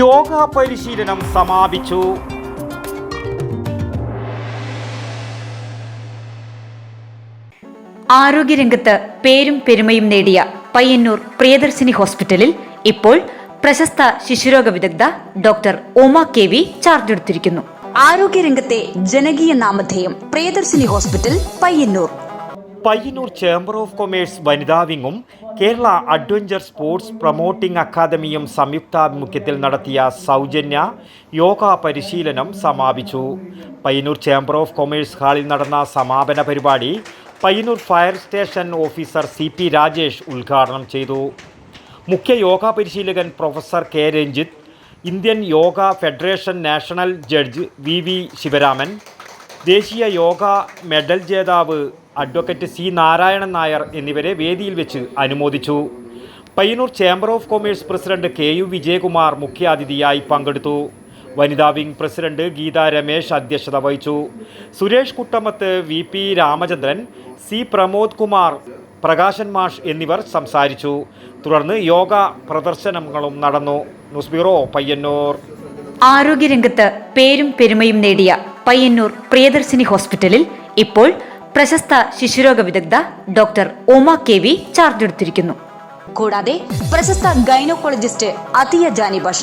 യോഗ പരിശീലനം സമാപിച്ചു. ആരോഗ്യരംഗത്ത് പേരും പെരുമയും നേടിയ പയ്യന്നൂർ പ്രിയദർശിനി ഹോസ്പിറ്റലിൽ ഇപ്പോൾ പ്രശസ്ത ശിശുരോഗ വിദഗ്ധ doctor Uma K V charge എടുത്തിരിക്കുന്നു ആരോഗ്യരംഗത്തെ ജനകീയ നാമധേയം Priyadarshini hospital Payyanur. Payyanur chamber of commerce വനിതാ വിങ്ങും കേരള അഡ്വഞ്ചർ സ്പോർട്സ് പ്രൊമോട്ടിംഗ് അക്കാദമിയും സംയുക്താഭിമുഖ്യത്തിൽ നടത്തിയ സൗജന്യ യോഗ പരിശീലനം സമാപിച്ചു. പയ്യന്നൂർ ചേംബർ ഓഫ് കൊമേഴ്സ് ഹാളിൽ നടന്ന സമാപന പരിപാടി Payyanur fire station officer C P Rajesh ഉദ്ഘാടനം ചെയ്തു. മുഖ്യ യോഗ പരിശീലകൻ professor K Ranjith Indian yoga federation national judge V V Sivaraman ദേശീയ യോഗ മെഡൽ ജേതാവ് അഡ്വക്കേറ്റ് സി നാരായണൻ നായർ എന്നിവരെ വേദിയിൽ വെച്ച് അനുമോദിച്ചു. Payyanur chamber of commerce president K U Vijayakumar മുഖ്യാതിഥിയായി പങ്കെടുത്തു. വനിതാ വിംഗ് പ്രസിഡന്റ് ഗീത രമേശ് അധ്യക്ഷത വഹിച്ചു. Suresh Kuttamath V P Ramachandran C Pramod Kumar Prakashan മാഷ് എന്നിവർ സംസാരിച്ചു. തുടർന്ന് യോഗ പ്രദർശനങ്ങളും നടന്നു. News bureau Payyanur. ആരോഗ്യരംഗത്ത് പേരും പെരുമയും നേടിയ പയ്യന്നൂർ പ്രിയദർശിനി ഹോസ്പിറ്റലിൽ ഇപ്പോൾ പ്രശസ്ത ശിശുരോഗ വിദഗ്ധ doctor Oma K V charge എടുത്തിരിക്കുന്നു. കൂടാതെ പ്രശസ്ത ഗൈനോക്കോളജിസ്റ്റ് അതിയ ജാനി ബഷ